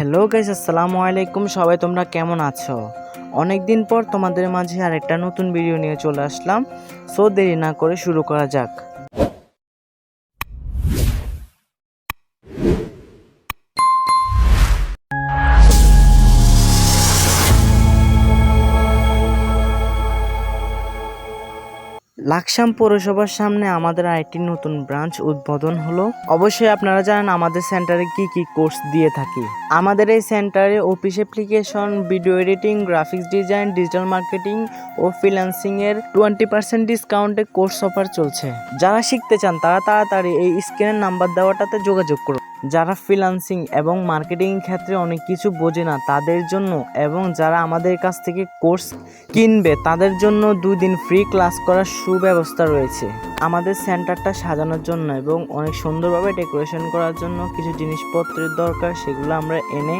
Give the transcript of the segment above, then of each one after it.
Hello guys আসসালামু আলাইকুম। সবাই তোমরা কেমন আছো? অনেক দিন পর তোমাদের মাঝে আরেকটা নতুন ভিডিও নিয়ে চলে আসলাম। সো দেরি না করে শুরু করা যাক। লাকসাম পৌরসভার সামনে আমাদের আরেকটি নতুন ব্রাঞ্চ উদ্বোধন হলো। অবশ্যই আপনারা জানেন আমাদের সেন্টারে কি কি কোর্স দিয়ে থাকি। আমাদের এই সেন্টারে office application, video editing, graphics design, digital marketing ও ফ্রিল্যান্সিং এর টোয়েন্টি পার্সেন্ট ডিসকাউন্টে কোর্স অফার চলছে। যারা শিখতে চান, তারা তাড়াতাড়ি এই স্ক্রিনের নাম্বার দেওয়াটাতে যোগাযোগ করুন। যারা ফ্রিল্যান্সিং এবং মার্কেটিং ক্ষেত্রে অনেক কিছু বোঝে না, তাদের জন্য এবং যারা আমাদের কাছ থেকে কোর্স কিনবে, তাদের জন্য দুই দিন ফ্রি ক্লাস করার সুব্যবস্থা রয়েছে। আমাদের সেন্টারটা সাজানোর জন্য এবং অনেক সুন্দরভাবে ডেকোরেশন করার জন্য কিছু জিনিসপত্রের দরকার, সেগুলো আমরা এনে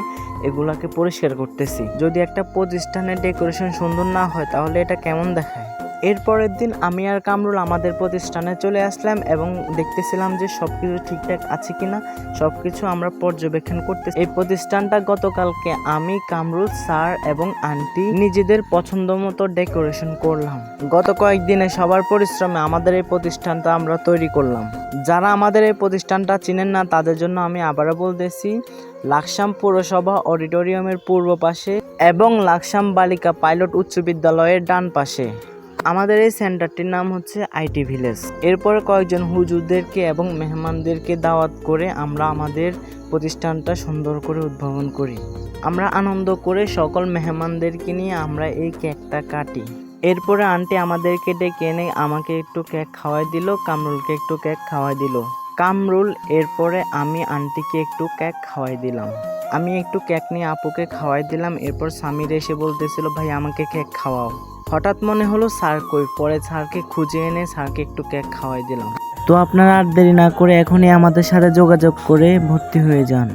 এগুলাকে পরিষ্কার করতেছি। যদি একটা প্রতিষ্ঠানের ডেকোরেশন সুন্দর না হয়, তাহলে এটা কেমন দেখায়? এরপরের দিন আমি আর কামরুল আমাদের প্রতিষ্ঠানে চলে আসলাম এবং দেখতেছিলাম যে সব কিছু ঠিকঠাক আছে কিনা সব কিছু আমরা পর্যবেক্ষণ করতে এই প্রতিষ্ঠানটা গতকালকে আমি, কামরুল, স্যার এবং আন্টি নিজেদের পছন্দ মতো ডেকোরেশন করলাম। গত কয়েকদিনে সবার পরিশ্রমে আমাদের এই প্রতিষ্ঠানটা আমরা তৈরি করলাম। যারা আমাদের এই প্রতিষ্ঠানটা চিনেন না, তাদের জন্য আমি আবারও বলতেছি, লাকসাম পৌরসভা অডিটোরিয়ামের পূর্ব পাশে এবং লাকসাম বালিকা পাইলট উচ্চ বিদ্যালয়ের ডান পাশে। আমাদের এই সেন্টারটির নাম হচ্ছে আইটি ভিলেজ। এরপরে কয়েকজন হুজুরদেরকে এবং মেহমানদেরকে দাওয়াত করে আমরা আমাদের প্রতিষ্ঠানটা সুন্দর করে উদ্ভাবন করি। আমরা আনন্দ করে সকল মেহমানদেরকে নিয়ে আমরা এই কেকটা কাটি। এরপরে আন্টি আমাদেরকে ডেকে এনে আমাকে একটু কেক খাওয়াই দিল, কামরুলকে একটু কেক খাওয়াই দিল। কামরুল, এরপরে আমি আন্টিকে একটু কেক খাওয়াই দিলাম। আমি একটু কেক নিয়ে আপুকে খাওয়াই দিলাম। এরপর স্বামীর এসে বলতেছিল, ভাই, আমাকে কেক খাওয়াও। হঠাৎ মনে হলো স্যার কই? পরে স্যারকে খুঁজে এনে স্যারকে একটু কেক খাওয়াই দিলাম। তো আপনারা আর দেরি না করে এখনই আমাদের সাথে যোগাযোগ করে ভর্তি হয়ে যান।